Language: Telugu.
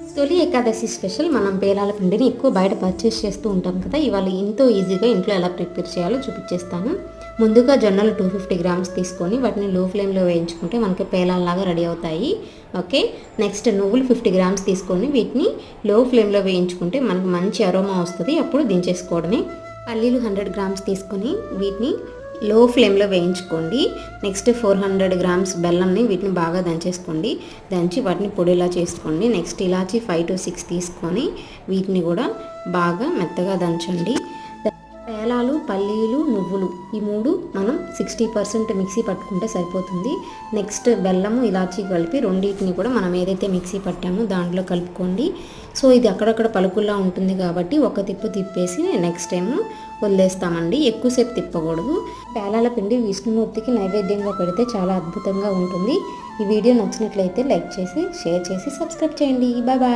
తొలి ఏకాదశి స్పెషల్ మనం పేలాల పిండిని ఎక్కువ బయట పర్చేస్ చేస్తూ ఉంటాం కదా ఇవాళ ఎంతో ఈజీగా ఇంట్లో ఎలా ప్రిపేర్ చేయాలో చూపించేస్తాను. ముందుగా జొన్నలు టూ ఫిఫ్టీ గ్రామ్స్ తీసుకొని వాటిని లో ఫ్లేమ్లో వేయించుకుంటే మనకి పేలాల్లాగా రెడీ అవుతాయి. ఓకే నెక్స్ట్ నువ్వులు ఫిఫ్టీ గ్రామ్స్ తీసుకొని వీటిని లో ఫ్లేమ్లో వేయించుకుంటే మనకు మంచి అరోమా వస్తుంది అప్పుడు దించేసుకోవడమే. పల్లీలు హండ్రెడ్ గ్రామ్స్ తీసుకొని వీటిని లో ఫ్లేమ్లో వేయించుకోండి. నెక్స్ట్ ఫోర్ హండ్రెడ్ గ్రామ్స్ బెల్లంని వీటిని బాగా దంచేసుకోండి. దంచి వాటిని పొడిలా చేసుకోండి. నెక్స్ట్ ఇలాచి ఫైవ్ టు సిక్స్ తీసుకొని వీటిని కూడా బాగా మెత్తగా దంచండి. పేలాలు పల్లీలు నువ్వులు ఈ మూడు మనం సిక్స్టీ పర్సెంట్ మిక్సీ పట్టుకుంటే సరిపోతుంది. నెక్స్ట్ బెల్లము ఇలాచీ కలిపి రెండింటిని కూడా మనం ఏదైతే మిక్సీ పట్టామో దాంట్లో కలుపుకోండి. సో ఇది అక్కడక్కడ పలుకుల్లా ఉంటుంది కాబట్టి ఒక తిప్పు తిప్పేసి నెక్స్ట్ టైం వదిలేస్తామండి. ఎక్కువసేపు తిప్పకూడదు. పేలాల పిండి విష్ణుమూర్తికి నైవేద్యంగా పెడితే చాలా అద్భుతంగా ఉంటుంది. ఈ వీడియో నచ్చినట్లయితే లైక్ చేసి షేర్ చేసి సబ్స్క్రైబ్ చేయండి. Bye bye.